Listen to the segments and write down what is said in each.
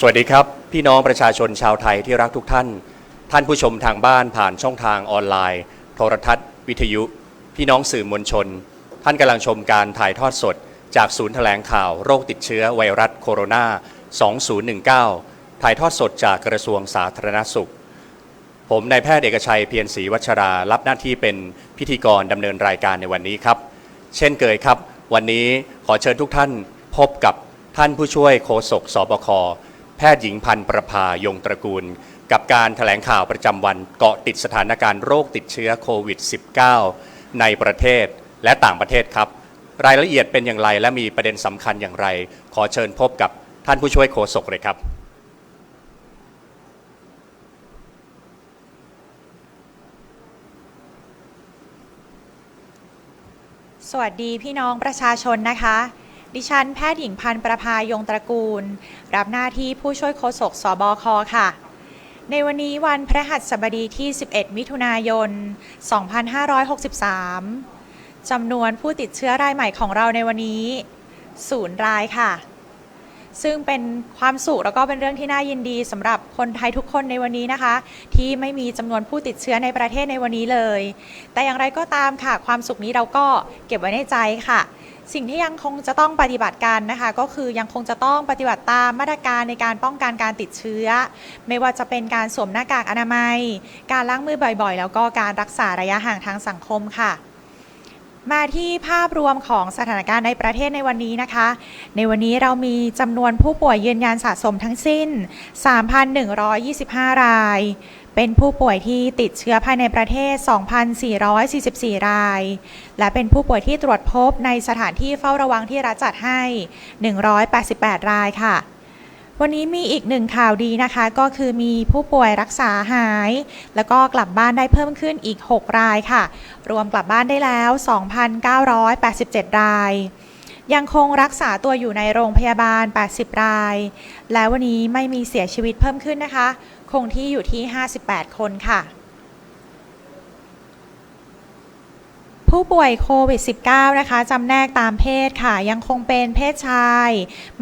สวัสดีครับ พี่น้องประชาชนชาวไทยที่รักทุกท่าน ท่านผู้ชมทางบ้านผ่านช่องทางออนไลน์ โทรทัศน์ วิทยุ พี่น้องสื่อมวลชน ท่านกำลังชมการถ่ายทอดสด จากศูนย์แถลงข่าวโรคติดเชื้อไวรัสโคโรนา 2019 ถ่ายทอดสดจากกระทรวงสาธารณสุข ผมนายแพทย์เอกชัยเพียรศรีวัชรา รับหน้าที่เป็นพิธีกรดำเนินรายการในวันนี้ครับ เช่นเคยครับ วันนี้ขอเชิญทุกท่านพบกับท่านผู้ช่วยโฆษกสบค แพทย์หญิงพันธ์ประภายงตระกูล กับการแถลงข่าวประจำวันเกาะติดสถานการณ์โรคติดเชื้อโควิด -19 ในประเทศและต่างประเทศครับ รายละเอียดเป็นอย่างไรและมีประเด็นสำคัญอย่างไร ขอเชิญพบกับท่านผู้ช่วยโฆษกเลยครับสวัสดีพี่น้องประชาชนนะคะ ดิฉันแพทย์หญิงพันธ์ประภายงตระกูล รับหน้าที่ผู้ช่วยโฆษกสบคค่ะ ในวันนี้วันพระหัสบดีที่ 11 มิถุนายน 2563 จำนวนผู้ติดเชื้อรายใหม่ของเราในวันนี้ศูนย์รายค่ะ ซึ่งเป็นความสุขแล้วก็เป็นเรื่องที่น่ายินดีสำหรับคนไทยทุกคนในวันนี้นะคะ ที่ไม่มีจำนวนผู้ติดเชื้อในประเทศในวันนี้เลย แต่อย่างไรก็ตามค่ะ ความสุขนี้เราก็เก็บไว้ในใจค่ะ สิ่งที่ยังคงจะต้องปฏิบัติการนะคะก็คือยังคงจะต้องปฏิบัติตามมาตรการในการป้องกันการติดเชื้อ ไม่ว่าจะเป็นการสวมหน้ากากอนามัย การล้างมือบ่อยๆ แล้วก็การรักษาระยะห่างทางสังคมค่ะ มาที่ภาพรวมของสถานการณ์ในประเทศในวันนี้นะคะ ในวันนี้เรามีจำนวนผู้ป่วยยืนยันสะสมทั้งสิ้น 3,125 ราย เป็นผู้ป่วยที่ติดเชื้อภายในประเทศ 2,444 ราย และเป็นผู้ป่วยที่ตรวจพบในสถานที่เฝ้าระวังที่รัฐจัดให้ 188 รายค่ะ วันนี้มีอีกหนึ่งข่าวดีนะคะ ก็คือมีผู้ป่วยรักษาหาย แล้วก็กลับบ้านได้เพิ่มขึ้นอีก 6 รายค่ะ รวมกลับบ้านได้แล้ว 2,987 รายยังคงรักษาตัวอยู่ในโรงพยาบาล 80 ราย และวันนี้ไม่มีเสียชีวิตเพิ่มขึ้นนะคะ คงที่อยู่ที่ 58 คนค่ะ ผู้ป่วยโควิด -19 นะคะจำแนกตามเพศค่ะ ยังคงเป็นเพศชาย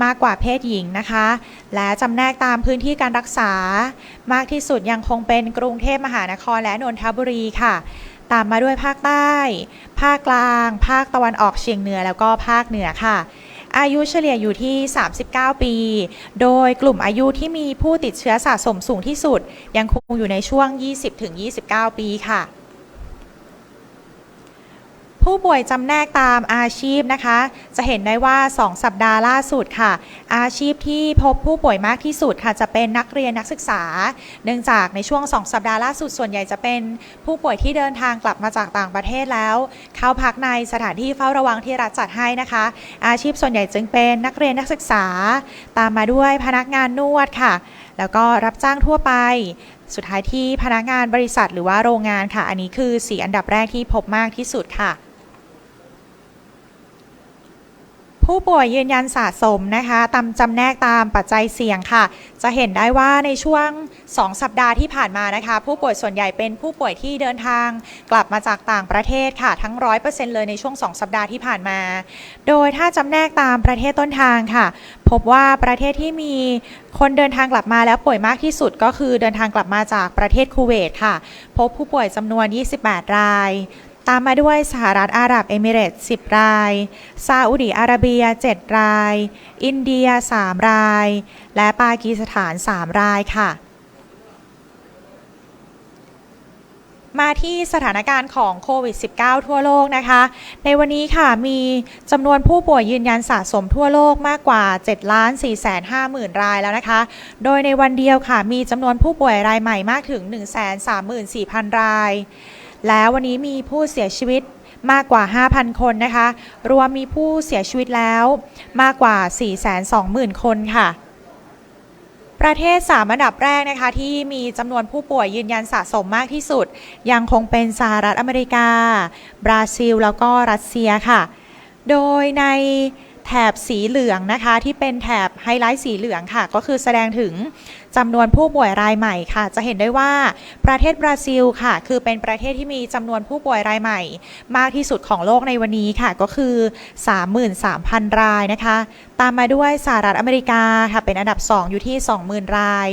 มากกว่าเพศหญิงนะคะ และจำแนกตามพื้นที่การรักษา มากที่สุดยังคงเป็นกรุงเทพมหานครและนนทบุรีค่ะ ตามมาด้วยภาคใต้ ภาคกลาง ภาคตะวันออกเฉียงเหนือแล้วก็ภาคเหนือค่ะ อายุเฉลี่ยอยู่ที่ 39 ปี โดยกลุ่มอายุที่มีผู้ติดเชื้อสะสมสูงที่สุด ยังคงอยู่ในช่วง 20-29 ปีค่ะ ผู้ป่วยจำแนกตามอาชีพนะคะ จะเห็นได้ว่า 2 สัปดาห์ล่าสุดค่ะ อาชีพที่พบผู้ป่วยมากที่สุดค่ะ จะเป็นนักเรียนนักศึกษา เนื่องจากในช่วง 2 สัปดาห์ล่าสุดส่วนใหญ่จะเป็นผู้ป่วยที่เดินทางกลับมาจากต่างประเทศแล้ว เข้าพักในสถานที่เฝ้าระวังที่รัฐจัดให้นะคะ อาชีพส่วนใหญ่จึงเป็นนักเรียนนักศึกษา ตามมาด้วยพนักงานนวดค่ะ แล้วก็รับจ้างทั่วไปสุดท้ายที่พนักงานบริษัทหรือว่าโรงงานค่ะ อันนี้คือ 4 อันดับแรกที่พบมากที่สุดค่ะ ผู้ป่วยยืนยันสะสมนะคะตามจำแนกตามปัจจัยเสี่ยงค่ะ จะเห็นได้ว่าในช่วง 2 สัปดาห์ที่ผ่านมานะคะ ผู้ป่วยส่วนใหญ่เป็นผู้ป่วยที่เดินทาง กลับมาจากต่างประเทศค่ะ ทั้ง 100%เลยในช่วง 2 สัปดาห์ที่ผ่านมา โดยถ้าจำแนกตามประเทศต้นทางค่ะ พบว่าประเทศที่มีคนเดินทางกลับมาแล้วป่วยมากที่สุดก็คือเดินทางกลับมาจากประเทศคูเวตค่ะ พบผู้ป่วยจำนวน 28 ราย ตามมาด้วยสหรัฐอาหรับเอมิเรตส์10 ราย ซาอุดิอาระเบีย 7 ราย อินเดีย 3 ราย และปากีสถาน 3 รายค่ะ มาที่สถานการณ์ของโควิด -19 ทั่วโลกนะคะ ในวันนี้ค่ะมีจำนวนผู้ป่วยยืนยันสะสมทั่วโลกมากกว่า 7 ล้าน4แสน5หมื่นรายแล้วนะคะ โดยในวันเดียวค่ะมีจำนวนผู้ป่วยรายใหม่มากถึง 134,000 ราย แล้ววันนี้มีผู้เสียชีวิตมากกว่า 5,000 คนนะคะ รวมมีผู้เสียชีวิตแล้วมากกว่า 420,000 คนค่ะ ประเทศ 3 อันดับแรกนะคะ ที่มีจำนวนผู้ป่วยยืนยันสะสมมากที่สุด ยังคงเป็นสหรัฐอเมริกา บราซิล แล้วก็รัสเซียค่ะ โดยใน แถบสีเหลืองนะคะ ที่เป็นแถบไฮไลท์สีเหลืองค่ะ ก็คือแสดงถึงจำนวนผู้ป่วยรายใหม่ค่ะ จะเห็นได้ว่าประเทศบราซิลค่ะ คือเป็นประเทศที่มีจำนวนผู้ป่วยรายใหม่ มากที่สุดของโลกในวันนี้ค่ะ ก็คือ 33,000 รายนะคะ ตามมาด้วยสหรัฐอเมริกาค่ะ เป็นอันดับ 2 อยู่ที่ 20,000 ราย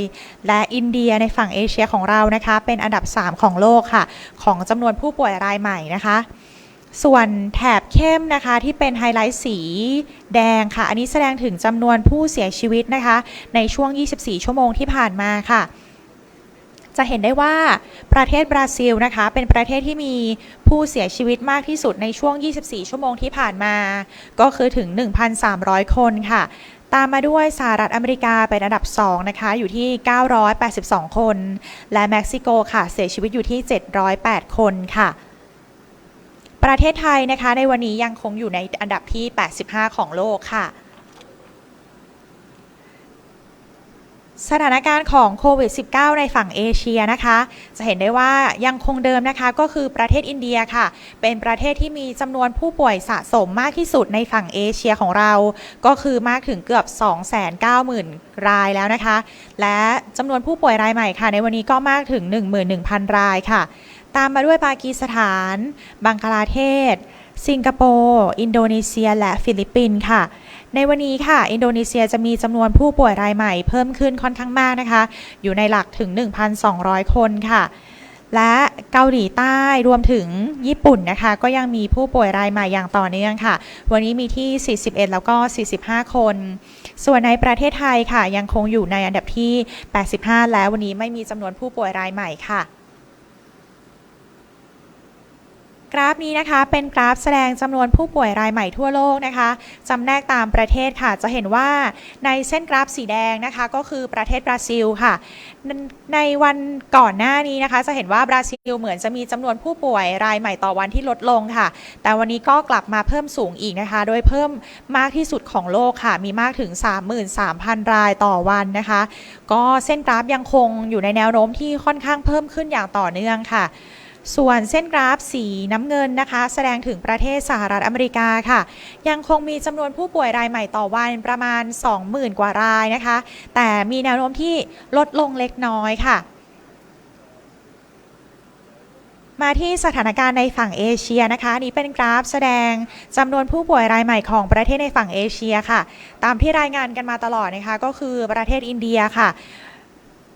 และอินเดียในฝั่งเอเชียของเรานะคะ เป็นอันดับ 3 ของโลกค่ะ ของจำนวนผู้ป่วยรายใหม่นะคะ ส่วนแถบเข้มนะคะที่เป็นไฮไลท์สีแดงค่ะ อันนี้แสดงถึงจำนวนผู้เสียชีวิตนะคะ ในช่วง 24 ชั่วโมงที่ผ่านมาค่ะ จะเห็นได้ว่าประเทศบราซิลนะคะ เป็นประเทศที่มีผู้เสียชีวิตมากที่สุดในช่วง 24 ชั่วโมงที่ผ่านมา ก็คือถึง 1,300 คนค่ะตามมาด้วยสหรัฐอเมริกาเป็นอันดับ 2 นะคะ อยู่ที่ 982 คน และเม็กซิโกค่ะ เสียชีวิตอยู่ที่ 708 คนค่ะ ประเทศไทยนะคะ ในวันนี้ยังคงอยู่ในอันดับที่ 85 ของโลกค่ะ สถานการณ์ของโควิด -19 ในฝั่งเอเชียนะคะ จะเห็นได้ว่ายังคงเดิมนะคะ ก็คือประเทศอินเดียค่ะ เป็นประเทศที่มีจำนวนผู้ป่วยสะสมมากที่สุดในฝั่งเอเชียของเรา ก็คือมากถึงเกือบ 290,000 รายแล้วนะคะ และจำนวนผู้ป่วยรายใหม่ค่ะ ในวันนี้ก็มากถึง 11,000 รายค่ะ ตามมาด้วยปากีสถาน บังคลาเทศ สิงคโปร์ อินโดนีเซีย และฟิลิปปินส์ค่ะ ในวันนี้ค่ะ อินโดนีเซียจะมีจำนวนผู้ป่วยรายใหม่เพิ่มขึ้นค่อนข้างมากนะคะ อยู่ในหลักถึง 1,200 คนค่ะและเกาหลีใต้รวมถึงญี่ปุ่นนะคะ ก็ยังมีผู้ป่วยรายใหม่อย่างต่อเนื่องค่ะ วันนี้มีที่ 41 แล้วก็ 45 คน ส่วนในประเทศไทยค่ะ ยังคงอยู่ในอันดับที่ 85 แล้ววันนี้ไม่มีจำนวนผู้ป่วยรายใหม่ค่ะ กราฟนี้นะคะเป็นกราฟแสดงจำนวนผู้ป่วยรายใหม่ทั่วโลกนะคะจำแนกตามประเทศค่ะ จะเห็นว่าในเส้นกราฟสีแดงนะคะก็คือประเทศบราซิลค่ะ ในวันก่อนหน้านี้นะคะ จะเห็นว่าบราซิลเหมือนจะมีจำนวนผู้ป่วยรายใหม่ต่อวันที่ลดลงค่ะ แต่วันนี้ก็กลับมาเพิ่มสูงอีกนะคะ โดยเพิ่มมากที่สุดของโลกค่ะ มีมากถึง 33,000 รายต่อวันนะคะ ก็เส้นกราฟยังคงอยู่ในแนวโน้มที่ค่อนข้างเพิ่มขึ้นอย่างต่อเนื่องค่ะ ส่วนเส้นกราฟสีน้ำเงินนะคะ แสดงถึงประเทศสหรัฐอเมริกาค่ะ ยังคงมีจำนวนผู้ป่วยรายใหม่ต่อวันประมาณ 20,000 กว่ารายนะคะ แต่มีแนวโน้มที่ลดลงเล็กน้อยค่ะมาที่สถานการณ์ในฝั่งเอเชียนะคะ นี้เป็นกราฟแสดงจำนวนผู้ป่วยรายใหม่ของประเทศในฝั่งเอเชียค่ะ ตามที่รายงานกันมาตลอดนะคะ ก็คือประเทศอินเดียค่ะ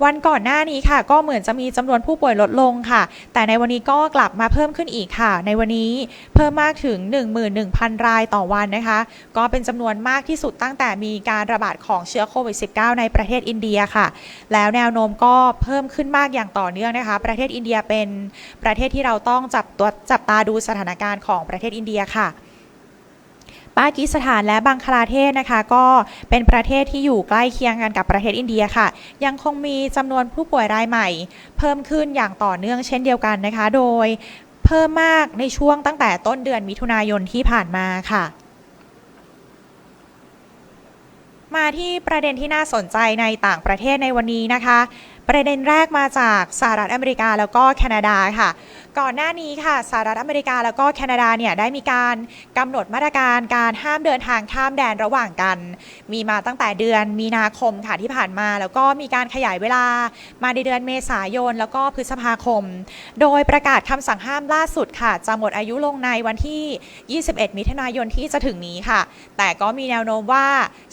วันก่อนหน้านี้ค่ะ ก็เหมือนจะมีจำนวนผู้ป่วยลดลงค่ะ แต่ในวันนี้ก็กลับมาเพิ่มขึ้นอีกค่ะ ในวันนี้เพิ่มมากถึง 11,000 รายต่อวันนะคะ ก็เป็นจำนวนมากที่สุดตั้งแต่มีการระบาดของเชื้อโควิด -19 ในประเทศอินเดียค่ะ แล้วแนวโน้มก็เพิ่มขึ้นมากอย่างต่อเนื่องนะคะ ประเทศอินเดียเป็นประเทศที่เราต้องจับตัวจับตาดูสถานการณ์ของประเทศอินเดียค่ะ ปากีสถานและบังคลาเทศนะคะ ก็เป็นประเทศที่อยู่ใกล้เคียงกันกับประเทศอินเดียค่ะ ยังคงมีจำนวนผู้ป่วยรายใหม่ เพิ่มขึ้นอย่างต่อเนื่องเช่นเดียวกันนะคะ โดยเพิ่มมากในช่วงตั้งแต่ต้นเดือนมิถุนายนที่ผ่านมาค่ะมาที่ประเด็นที่น่าสนใจในต่างประเทศในวันนี้นะคะ ประเด็นแรกมาจากสหรัฐอเมริกาแล้วก็แคนาดาค่ะ ก่อนหน้านี้ค่ะสหรัฐอเมริกาแล้วก็แคนาดาเนี่ยได้มีการกำหนดมาตรการการห้ามเดินทางข้ามแดนระหว่างกัน มีมาตั้งแต่เดือนมีนาคมค่ะที่ผ่านมา แล้วก็มีการขยายเวลามาในเดือนเมษายน แล้วก็พฤษภาคม โดยประกาศคำสั่งห้ามล่าสุดค่ะ จะหมดอายุลงในวันที่ 21 มิถุนายนที่จะถึงนี้ค่ะ แต่ก็มีแนวโน้มว่า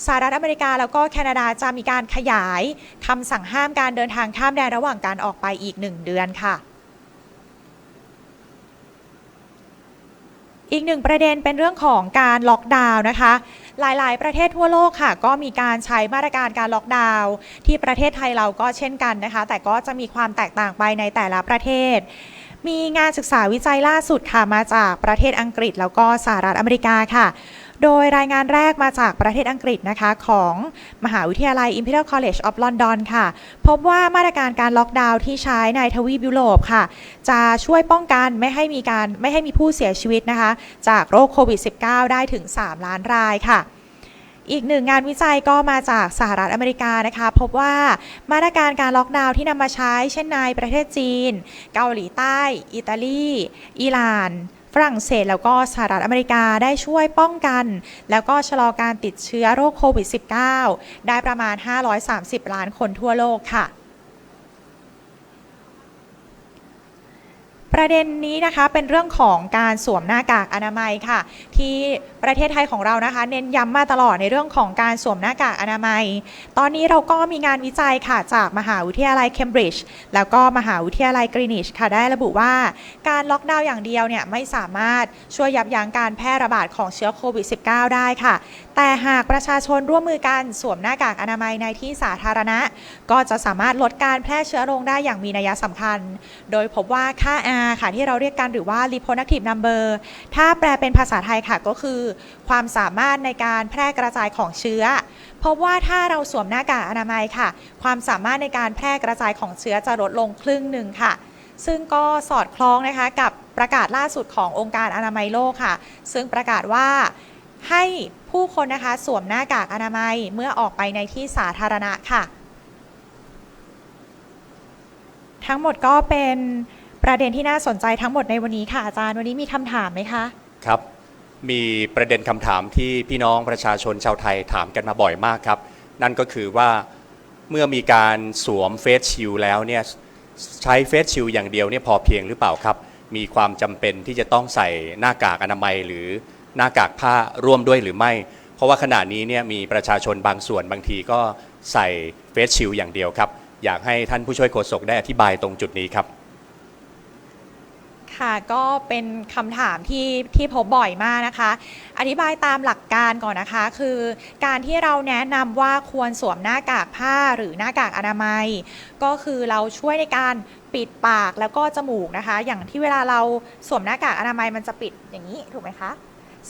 สหรัฐอเมริกาแล้วก็แคนาดาจะมีการขยายคำสั่งห้ามการเดินทางข้ามแดนระหว่างการออกไปอีก 1 เดือนค่ะ อีกหนึ่งประเด็นเป็นเรื่องของการล็อกดาวน์นะคะ หลายๆ ประเทศทั่วโลกค่ะ ก็มีการใช้มาตรการการล็อกดาวน์ที่ประเทศไทยเราก็เช่นกันนะคะ แต่ก็จะมีความแตกต่างไปในแต่ละประเทศ มีงานศึกษาวิจัยล่าสุดค่ะมาจากประเทศอังกฤษแล้วก็สหรัฐอเมริกาค่ะ โดยรายงานแรกมาจากประเทศอังกฤษนะคะของมหาวิทยาลัย Imperial College of London ค่ะ พบว่ามาตรการการล็อกดาวน์ที่ใช้ในทวีปยุโรปค่ะ จะช่วยป้องกันไม่ให้มีการไม่ให้มีผู้เสียชีวิตนะคะ จากโรคโควิด -19 ได้ถึง 3 ล้านรายค่ะอีกหนึ่งงานวิจัยก็มาจากสหรัฐอเมริกานะคะ พบว่ามาตรการการล็อกดาวน์ที่นำมาใช้ เช่นในประเทศจีน เกาหลีใต้ อิตาลี อิหร่าน ฝรั่งเศสแล้วก็สหรัฐอเมริกาได้ช่วยป้องกัน แล้วก็ชะลอการติดเชื้อโรคโควิด -19 ได้ประมาณ 530 ล้านคนทั่วโลกค่ะ ประเด็นนี้นะคะเป็นเรื่องของการสวมหน้ากากอนามัยค่ะ ที่ประเทศไทยของเรานะคะ เน้นย้ำมาตลอดในเรื่องของการสวมหน้ากากอนามัย ตอนนี้เราก็มีงานวิจัยค่ะจากมหาวิทยาลัยเคมบริดจ์แล้วก็มหาวิทยาลัยกรีนิชค่ะได้ระบุว่าการล็อกดาวน์อย่างเดียวเนี่ยไม่สามารถช่วยยับยั้งการแพร่ระบาดของเชื้อโควิด -19 ได้ค่ะแต่หากประชาชนร่วมมือกันสวมหน้ากากอนามัยในที่สาธารณะ ก็จะสามารถลดการแพร่เชื้อลงได้อย่างมีนัยสำคัญ โดยพบว่าค่า R ค่ะที่เราเรียกกันหรือว่า reproductive number ถ้าแปลเป็นภาษาไทยค่ะก็คือ ความสามารถในการแพร่กระจายของเชื้อ พบว่าถ้าเราสวมหน้ากากอนามัยค่ะ ความสามารถในการแพร่กระจายของเชื้อจะลดลงครึ่งหนึ่งค่ะ ซึ่งก็สอดคล้องนะคะกับประกาศล่าสุดขององค์การอนามัยโลกค่ะ ซึ่งประกาศว่าให้ ผู้คนนะคะสวมหน้ากากอนามัยเมื่อออกไปในที่สาธารณะค่ะ ทั้งหมดก็เป็นประเด็นที่น่าสนใจทั้งหมดในวันนี้ค่ะอาจารย์วันนี้มีคำถามไหมคะครับ มีประเด็นคำถามที่พี่น้องประชาชนชาวไทยถามกันมาบ่อยมากครับ นั่นก็คือว่าเมื่อมีการสวมเฟสชิลแล้วเนี่ยใช้เฟสชิลอย่างเดียวเนี่ยพอเพียงหรือเปล่าครับ มีความจำเป็นที่จะต้องใส่หน้ากากอนามัยหรือ หน้ากากผ้าร่วมด้วยหรือไม่ เพราะว่าขณะนี้เนี่ยมีประชาชนบางส่วนบางทีก็ใส่เฟสชิลอย่างเดียวครับ อยากให้ท่านผู้ช่วยโฆษกได้อธิบายตรงจุดนี้ครับ ค่ะก็เป็นคำถามที่ที่พบบ่อยมากนะคะ อธิบายตามหลักการก่อนนะคะ คือการที่เราแนะนำว่าควรสวมหน้ากากผ้าหรือหน้ากากอนามัย ก็คือเราช่วยในการปิดปากแล้วก็จมูกนะคะ อย่างที่เวลาเราสวมหน้ากากอนามัยมันจะปิดอย่างนี้ถูกไหมคะ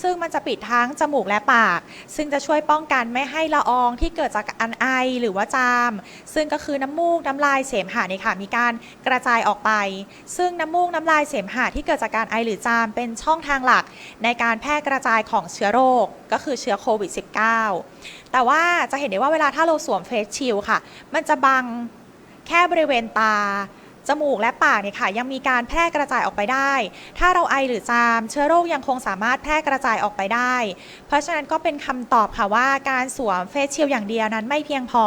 ซึ่งมันจะปิดทั้งจมูกและปาก ซึ่งจะช่วยป้องกันไม่ให้ละอองที่เกิดจากอันไอหรือว่าจาม ซึ่งก็คือน้ำมูกน้ำลายเสมหะนี่ค่ะมีการกระจายออกไป ซึ่งน้ำมูกน้ำลายเสมหะที่เกิดจากการไอหรือจามเป็นช่องทางหลัก ในการแพร่กระจายของเชื้อโรคก็คือเชื้อโควิด -19 แต่ว่าจะเห็นได้ว่าเวลาถ้าเราสวมเฟสชิลค่ะ มันจะบังแค่บริเวณตา จมูกและปากเนี่ยค่ะยังมีการแพร่กระจายออกไปได้ ถ้าเราไอหรือจาม เชื้อโรคยังคงสามารถแพร่กระจายออกไปได้ เพราะฉะนั้นก็เป็นคำตอบค่ะว่าการสวมเฟสชิลด์อย่างเดียวนั้นไม่เพียงพอ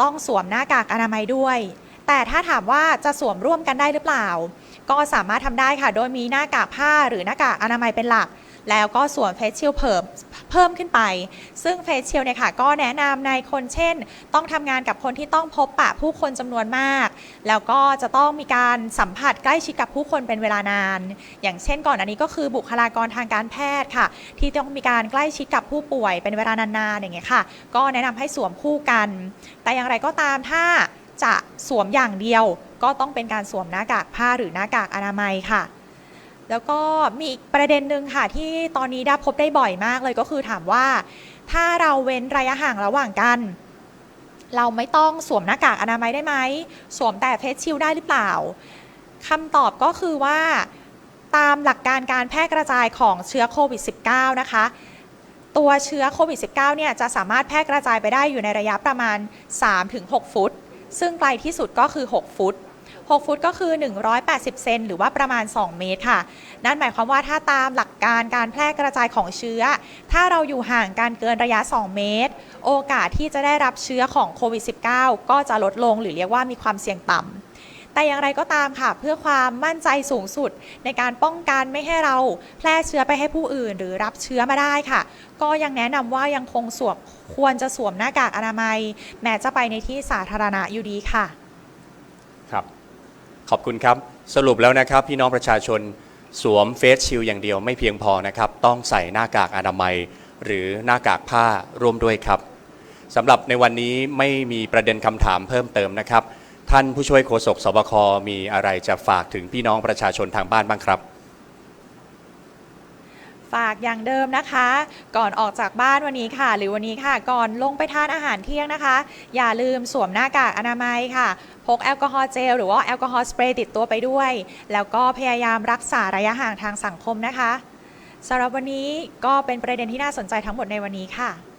ต้องสวมหน้ากากอนามัยด้วย แต่ถ้าถามว่าจะสวมร่วมกันได้หรือเปล่า ก็สามารถทำได้ค่ะ โดยมีหน้ากากผ้าหรือหน้ากากอนามัยเป็นหลัก แล้วก็สวมเฟสชิลเพิ่มเพิ่มขึ้นไป ซึ่งเฟสชิลเนี่ยค่ะ ก็แนะนำในคนเช่น ต้องทำงานกับคนที่ต้องพบปะผู้คนจำนวนมาก แล้วก็จะต้องมีการสัมผัสใกล้ชิดกับผู้คนเป็นเวลานาน อย่างเช่นก่อนอันนี้ก็คือบุคลากรทางการแพทย์ค่ะ ที่ต้องมีการใกล้ชิดกับผู้ป่วยเป็นเวลานานๆอย่างเงี้ยค่ะ ก็แนะนำให้สวมคู่กัน แต่อย่างไรก็ตามถ้า จะสวมอย่างเดียว ก็ต้องเป็นการสวมหน้ากากผ้าหรือหน้ากากอนามัยค่ะ แล้วก็มีอีกประเด็นหนึ่งค่ะ ที่ตอนนี้ได้พบได้บ่อยมากเลยก็คือถามว่า ถ้าเราเว้นระยะห่างระหว่างกัน เราไม่ต้องสวมหน้ากากอนามัยได้ไหมสวมแต่เฟสชิลได้หรือเปล่าคำตอบก็คือว่าตามหลักการการแพร่กระจายของเชื้อโควิด -19 นะคะ ตัวเชื้อโควิด -19 เนี่ยจะสามารถแพร่กระจายไปได้อยู่ในระยะประมาณ 3-6 ฟุต ซึ่งไกลที่สุดก็คือ 6 ฟุต 6 ฟุตก็คือ 180 เซนหรือว่าประมาณ 2 เมตรค่ะ นั่นหมายความว่าถ้าตามหลักการการแพร่กระจายของเชื้อ ถ้าเราอยู่ห่างกันเกินระยะ 2 เมตร โอกาสที่จะได้รับเชื้อของโควิด -19 ก็จะลดลงหรือเรียกว่ามีความเสี่ยงต่ำ แต่อย่างไรก็ตามค่ะ เพื่อความมั่นใจสูงสุด ในการป้องกันไม่ให้เราแพร่เชื้อไปให้ผู้อื่น หรือรับเชื้อมาได้ค่ะ ก็ยังแนะนำว่ายังคงสวมควรจะสวมหน้ากากอนามัย แม้จะไปในที่สาธารณะอยู่ดีค่ะ ครับ ขอบคุณครับ สรุปแล้วนะครับพี่น้องประชาชนสวมเฟสชิลอย่างเดียวไม่เพียงพอนะครับ ต้องใส่หน้ากากอนามัย หรือหน้ากากผ้าร่วมด้วยครับสำหรับในวันนี้ไม่มีประเด็นคำถามเพิ่มเติมนะครับ ท่านผู้ช่วยโฆษกสบคมีอะไรจะฝากถึงพี่น้องประชาชนทางบ้านบ้างครับ ฝากอย่างเดิมนะคะ ก่อนออกจากบ้านวันนี้ค่ะ หรือวันนี้ค่ะ ก่อนลงไปทานอาหารเที่ยงนะคะ อย่าลืมสวมหน้ากากอนามัยค่ะ พกแอลกอฮอล์เจลหรือว่าแอลกอฮอล์สเปรย์ติดตัวไปด้วย แล้วก็พยายามรักษาระยะห่างทางสังคมนะคะสำหรับวันนี้ก็เป็นประเด็นที่น่าสนใจทั้งหมดในวันนี้ค่ะ